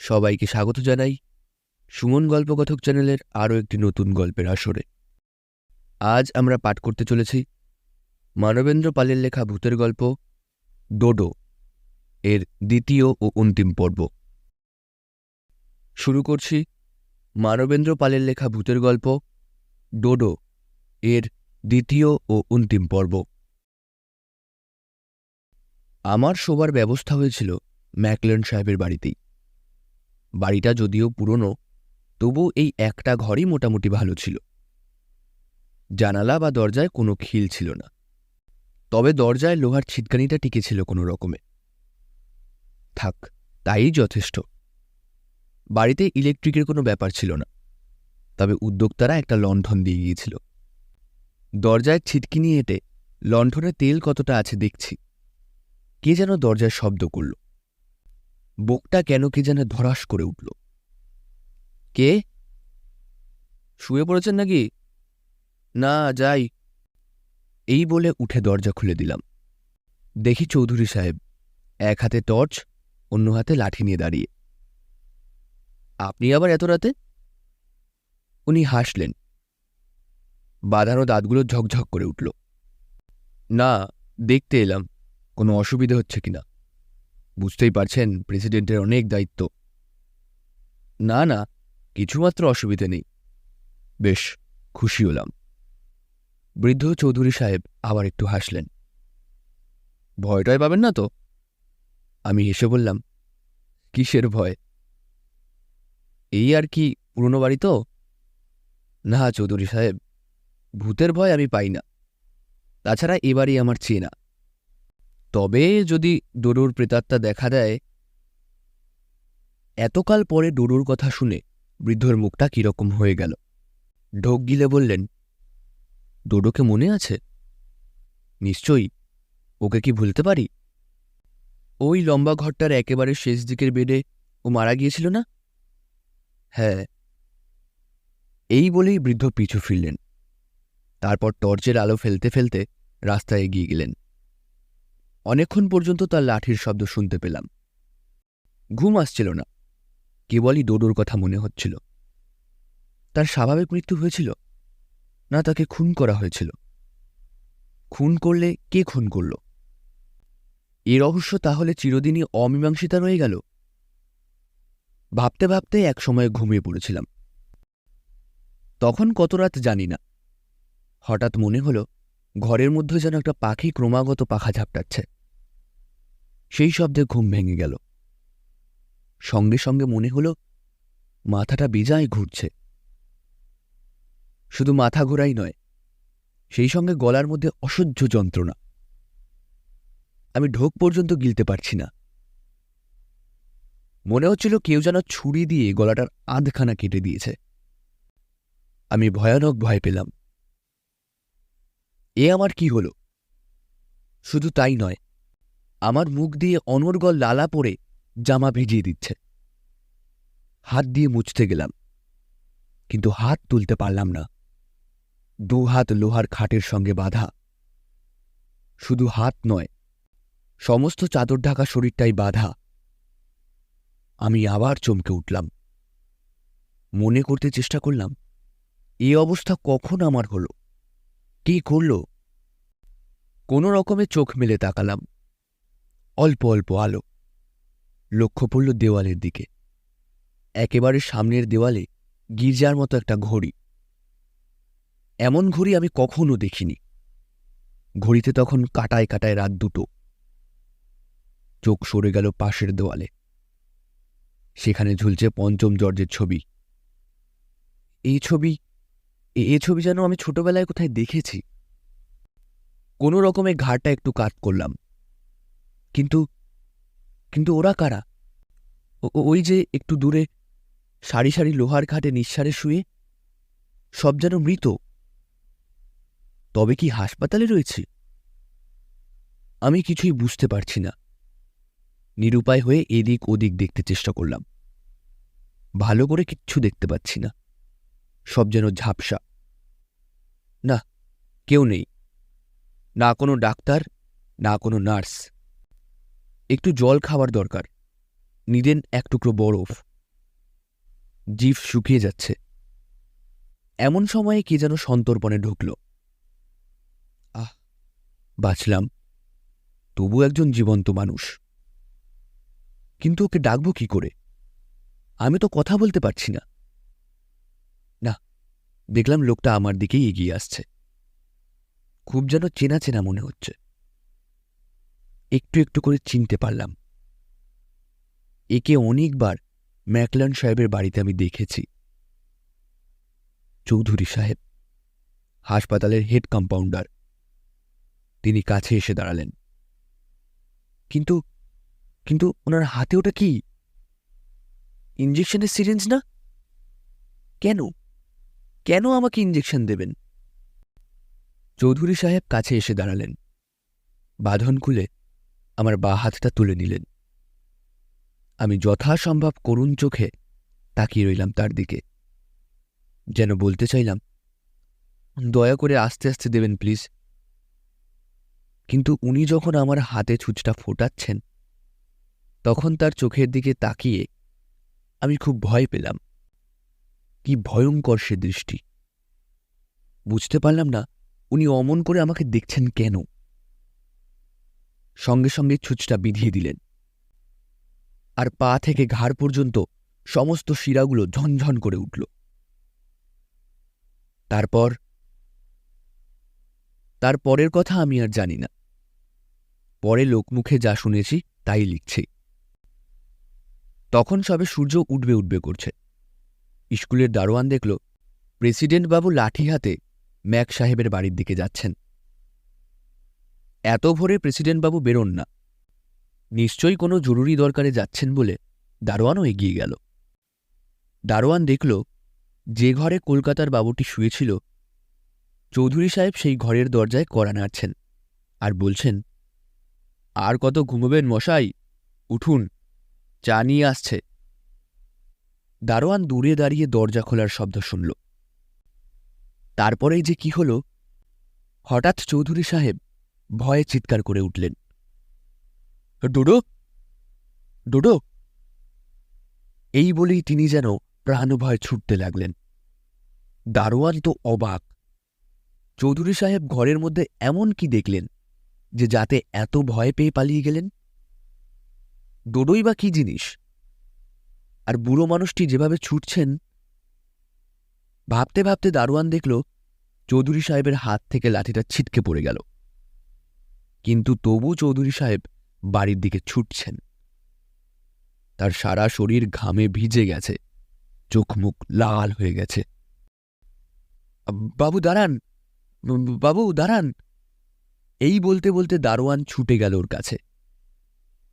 সবাইকে স্বাগত জানাই সুমন গল্পকথক চ্যানেলের আরও একটি নতুন গল্পের আসরে। আজ আমরা পাঠ করতে চলেছি মানবেন্দ্র পালের লেখা ভূতের গল্প ডোডো, এর দ্বিতীয় ও অন্তিম পর্ব। শুরু করছি মানবেন্দ্র পালের লেখা ভূতের গল্প ডোডো, এর দ্বিতীয় ও অন্তিম পর্ব। আমার শোবার ব্যবস্থা হয়েছিল ম্যাকলেন সাহেবের বাড়িতেই। বাড়িটা যদিও পুরনো তবু এই একটা ঘরই মোটামুটি ভালো ছিল। জানালা বা দরজায় কোনো খিল ছিল না। তবে দরজায় লোহার ছিটকানিটা টিকেছিল কোনো রকমে। থাক, তাই যথেষ্ট। বাড়িতে ইলেকট্রিকের কোনো ব্যাপার ছিল না, তবে উদ্যোক্তারা একটা লণ্ঠন দিয়ে গিয়েছিল। দরজায় ছিটকিনি এঁটে লণ্ঠনে তেল কতটা আছে দেখছি। কে যেন দরজায় শব্দ করল। বুকটা কেন কি যেন ধরাস করে উঠল। কে? শুয়ে পড়েছেন নাকি? না, যাই। এই বলে উঠে দরজা খুলে দিলাম। দেখি চৌধুরী সাহেব, এক হাতে টর্চ, অন্য হাতে লাঠি নিয়ে দাঁড়িয়ে। আপনি আবার এত রাতে? উনি হাসলেন। বাঁধানো দাঁতগুলো ঝকঝক করে উঠল। না, দেখতে এলাম, কোনো অসুবিধে হচ্ছে কিনা? বুঝতেই পারছেন, প্রেসিডেন্টের অনেক দায়িত্ব। না না, কিছুমাত্র অসুবিধে নেই। বেশ, খুশি হলাম। বৃদ্ধ চৌধুরী সাহেব আবার একটু হাসলেন। ভয়টয় পাবেন না তো? আমি হেসে বললাম, কিসের ভয়? এই আর কি পুরনো বাড়ি তো? না, চৌধুরী সাহেব, ভূতের ভয় আমি পাই না। তাছাড়া এবারই আমার চেনা। তবে যদি ডোডোর প্রেতাত্মা দেখা দেয়, এতকাল পরে ডোডোর কথা শুনে বৃদ্ধর মুখটা কীরকম হয়ে গেল। ঢোক গিলে বললেন ডোডোকে মনে আছে? নিশ্চয়ই। ওকে কি ভুলতে পারি? ওই লম্বা ঘরটার একেবারে শেষ দিকের বেডে ও মারা গিয়েছিল না? হ্যাঁ। এই বলেই বৃদ্ধ পিছু ফিরলেন। তারপর টর্চের আলো ফেলতে ফেলতে রাস্তায় এগিয়ে গেলেন। অনেকক্ষণ পর্যন্ত তার লাঠির শব্দ শুনতে পেলাম। ঘুম আসছিল না। কেবলই ডোডোর কথা মনে হচ্ছিল। তার স্বাভাবিক মৃত্যু হয়েছিল? না, তাকে খুন করা হয়েছিল। খুন করলে কে খুন করল? এ রহস্য তাহলে চিরদিনই অমীমাংসিতা রয়ে গেল? ভাবতে ভাবতে এক সময় ঘুমিয়ে পড়েছিলাম। তখন কত রাত জানি না। হঠাৎ মনে হলো ঘরের মধ্যে যেন একটা পাখি ক্রমাগত পাখা ঝাপটাচ্ছে। সেই শব্দে ঘুম ভেঙে গেল। সঙ্গে সঙ্গে মনে হলো, মাথাটা বেজায় ঘুরছে। শুধু মাথা ঘোরাই নয়, সেই সঙ্গে গলার মধ্যে অসহ্য যন্ত্রণা। আমি ঢোক পর্যন্ত গিলতে পারছি না। মনে হচ্ছিল কেউ যেন ছুরি দিয়ে গলাটার আধখানা কেটে দিয়েছে। আমি ভয়ানক ভয় পেলাম। এ আমার কি হল? শুধু তাই নয়, আমার মুখ দিয়ে অনর্গল লালা পড়ে জামা ভিজিয়ে দিচ্ছে। হাত দিয়ে মুছতে গেলাম, কিন্তু হাত তুলতে পারলাম না। দু হাত লোহার খাটের সঙ্গে বাধা। শুধু হাত নয়, সমস্ত চাদর ঢাকা শরীরটাই বাধা। আমি আবার চমকে উঠলাম। মনে করতে চেষ্টা করলাম, এ অবস্থা কখন আমার হল? কি করল? কোনো রকমে চোখ মেলে তাকালাম। অল্প অল্প আলো। লক্ষ্য পড়ল দেওয়ালের দিকে। একেবারে সামনের দেওয়ালে গির্জার মতো একটা ঘড়ি। এমন ঘড়ি আমি কখনো দেখিনি। ঘড়িতে তখন কাটায় কাটায় রাত দুটো। চোখ সরে গেল পাশের দেওয়ালে। সেখানে ঝুলছে পঞ্চম জর্জের ছবি। এই ছবি, এ ছবি যেন আমি ছোটবেলায় কোথায় দেখেছি। কোনো রকমে ঘাড়টা একটু কাত করলাম। কিন্তু কিন্তু ওরা কারা? ওই যে একটু দূরে সারি সারি লোহার ঘাটে নিঃসারে শুয়ে সব যেন মৃত। তবে কি হাসপাতালে রয়েছে? আমি কিছুই বুঝতে পারছি না। নিরুপায় হয়ে এদিক ওদিক দেখতে চেষ্টা করলাম। ভালো করে কিচ্ছু দেখতে পাচ্ছি না। সব যেন ঝাপসা। না, কেউ নেই। না কোনো ডাক্তার, না কোনো নার্স। একটু জল খাওয়ার দরকার। নিদেন এক টুকরো বরফ। জিভ শুকিয়ে যাচ্ছে। এমন সময়ে কে যেন সন্তর্পণে ঢুকল। আহ, বাঁচলাম। তবু একজন জীবন্ত মানুষ। কিন্তু ওকে ডাকবো কি করে? আমি তো কথা বলতে পারছি না। না, দেখলাম লোকটা আমার দিকেই এগিয়ে আসছে। খুব যেন চেনা চেনা মনে হচ্ছে। একটু একটু করে চিনতে পারলাম। একে অনেকবার ম্যাকলান সাহেবের বাড়িতে আমি দেখেছি। চৌধুরী সাহেব, হাসপাতালের হেড কম্পাউন্ডার। তিনি কাছে এসে দাঁড়ালেন। কিন্তু কিন্তু ওনার হাতে ওটা কি? ইঞ্জেকশনের সিরিঞ্জ না? কেন? কেন আমাকে ইঞ্জেকশন দেবেন? চৌধুরী সাহেব কাছে এসে দাঁড়ালেন। বাঁধন খুলে আমার বা হাতটা তুলে নিলেন। আমি যথাসম্ভব করুণ চোখে তাকিয়ে রইলাম তার দিকে। যেন বলতে চাইলাম, দয়া করে আস্তে আস্তে দেবেন প্লিজ। কিন্তু উনি যখন আমার হাতে ছুঁচটা ফোটাচ্ছেন, তখন তার চোখের দিকে তাকিয়ে আমি খুব ভয় পেলাম। কি ভয়ঙ্কর সে দৃষ্টি। বুঝতে পারলাম না উনি অমন করে আমাকে দেখছেন কেন? সঙ্গে সঙ্গে ছুঁচটা বিধিয়ে দিলেন। আর পা থেকে ঘাড় পর্যন্ত সমস্ত শিরাগুলো ঝনঝন করে উঠল। তারপর, তার পরের কথা আমি আর জানি না। পরে লোকমুখে যা শুনেছি, তাই লিখছি। তখন সবে সূর্য উঠবে উঠবে করছে। স্কুলের দারোয়ান দেখল, প্রেসিডেন্টবাবু লাঠি হাতে ম্যাক সাহেবের বাড়ির দিকে যাচ্ছেন। এত ভোরে প্রেসিডেন্টবাবু বেরোন না। নিশ্চয়ই কোনো জরুরি দরকারে যাচ্ছেন বলে দারোয়ানও এগিয়ে গেল। দারোয়ান দেখল, যে ঘরে কলকাতার বাবুটি শুয়েছিল, চৌধুরী সাহেব সেই ঘরের দরজায় কড়া নাড়ছেন আর বলছেন, আর কত ঘুমোবেন মশাই? উঠুন, চা নিয়ে আসছে। দারোয়ান দূরে দাঁড়িয়ে দরজা খোলার শব্দ শুনল। তারপরেই যে কি হল? হঠাৎ চৌধুরী সাহেব ভয়ে চিৎকার করে উঠলেন। ডোডো ডোডো! এই বলেই তিনি যেন প্রাণভয় ছুটতে লাগলেন। দারোয়ান তো অবাক। চৌধুরী সাহেব ঘরের মধ্যে এমন কি দেখলেন যে যাতে এত ভয় পেয়ে পালিয়ে গেলেন? ডোডোই বা কি জিনিস? আর বুড়ো মানুষটি যেভাবে ছুটছেন, ভাবতে ভাবতে দারোয়ান দেখল চৌধুরী সাহেবের হাত থেকে লাঠিটা ছিটকে পড়ে গেল। কিন্তু তবু চৌধুরী সাহেব বাড়ির দিকে ছুটছেন। তার সারা শরীর ঘামে ভিজে গেছে, চোখ মুখ লাল হয়ে গেছে। বাবু, দাঁড়ান বাবু, দাঁড়ান। এই বলতে বলতে দারোয়ান ছুটে গেল ওর কাছে।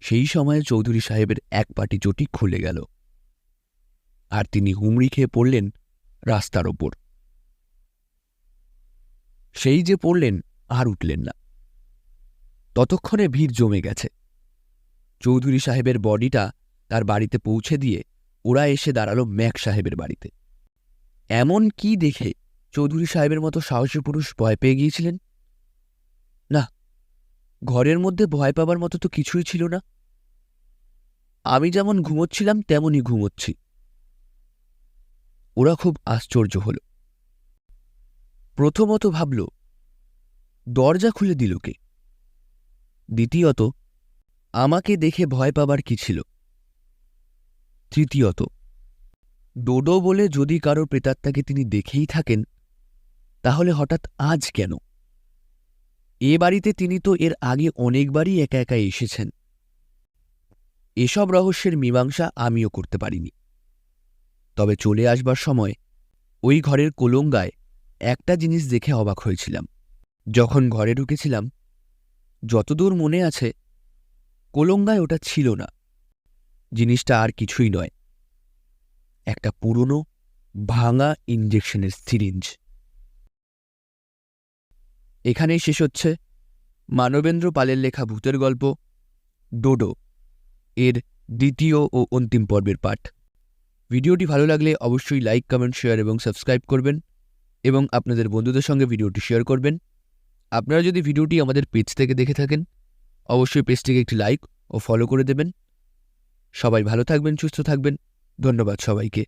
সেই সময়ে চৌধুরী সাহেবের এক পাটি চটি খুলে গেল। আর তিনি হুমড়ি খেয়ে পড়লেন রাস্তার ওপর। সেই যে পড়লেন আর উঠলেন না। ততক্ষণে ভিড় জমে গেছে। চৌধুরী সাহেবের বডিটা তার বাড়িতে পৌঁছে দিয়ে ওরা এসে দাঁড়াল ম্যাক সাহেবের বাড়িতে। এমন কি দেখে চৌধুরী সাহেবের মতো সাহসী পুরুষ ভয় পেয়ে গিয়েছিলেন? না, ঘরের মধ্যে ভয় পাবার মতো তো কিছুই ছিল না। আমি যেমন ঘুমোচ্ছিলাম, তেমনই ঘুমোচ্ছি। ওরা খুব আশ্চর্য হল। প্রথমত ভাবল, দরজা খুলে দিল কে? দ্বিতীয়ত, আমাকে দেখে ভয় পাবার কি ছিল? তৃতীয়ত, ডোডো বলে যদি কারও প্রেতাত্মাকে তিনি দেখেই থাকেন, তাহলে হঠাৎ আজ কেন? এ বাড়িতে তিনি তো এর আগে অনেকবারই একা একা এসেছেন। এসব রহস্যের মীমাংসা আমিও করতে পারিনি। তবে চলে আসবার সময় ওই ঘরের কোলঙ্গায় একটা জিনিস দেখে অবাক হয়েছিলাম। যখন ঘরে ঢুকেছিলাম, যতদূর মনে আছে, কোলঙ্গায় ওটা ছিল না। জিনিসটা আর কিছুই নয়। একটা পুরনো, ভাঙা ইঞ্জেকশনের সিরিঞ্জ। এখানেই শেষ হচ্ছে মানবেন্দ্র পালের লেখা ভূতের গল্প, ডোডো, এর দ্বিতীয় ও অন্তিম পর্বের পাঠ। ভিডিওটি ভালো লাগলে অবশ্যই লাইক, কমেন্ট, শেয়ার এবং সাবস্ক্রাইব করবেন। এবং আপনাদের বন্ধুদের সঙ্গে ভিডিওটি শেয়ার করবেন। আপনারা যদি ভিডিওটি আমাদের পেজ থেকে দেখে থাকেন, অবশ্যই পেজটিকে একটি লাইক ও ফলো করে দেবেন। সবাই ভালো থাকবেন, সুস্থ থাকবেন। ধন্যবাদ সবাইকে।